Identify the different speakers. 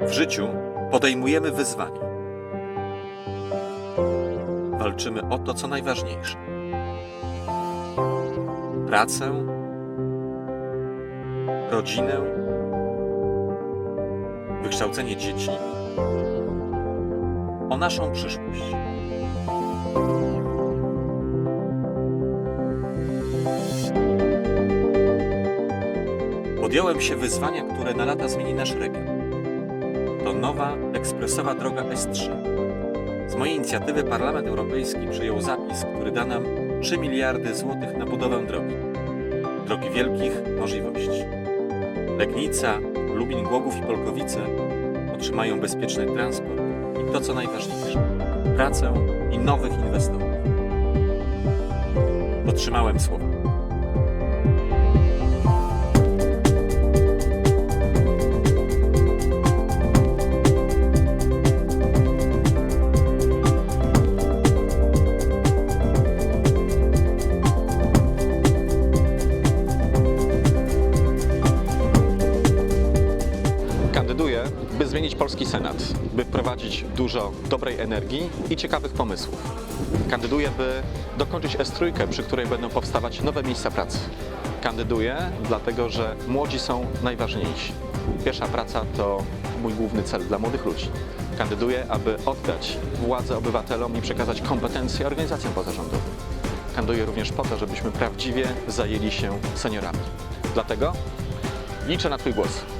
Speaker 1: W życiu podejmujemy wyzwania. Walczymy o to, co najważniejsze. Pracę, rodzinę, wykształcenie dzieci, o naszą przyszłość. Podjąłem się wyzwania, które na lata zmieni nasz region. To nowa, ekspresowa droga S3. Z mojej inicjatywy Parlament Europejski przyjął zapis, który da nam 3 miliardy złotych na budowę drogi. Drogi wielkich możliwości. Legnica, Lubin, Głogów i Polkowice otrzymają bezpieczny transport i to co najważniejsze, pracę i nowych inwestorów. Dotrzymałem słowa.
Speaker 2: Zmienić polski Senat, by wprowadzić dużo dobrej energii i ciekawych pomysłów. Kandyduję, by dokończyć S3, przy której będą powstawać nowe miejsca pracy. Kandyduję, dlatego że młodzi są najważniejsi. Pierwsza praca to mój główny cel dla młodych ludzi. Kandyduję, aby oddać władzę obywatelom i przekazać kompetencje organizacjom pozarządowym. Kandyduję również po to, żebyśmy prawdziwie zajęli się seniorami. Dlatego liczę na Twój głos.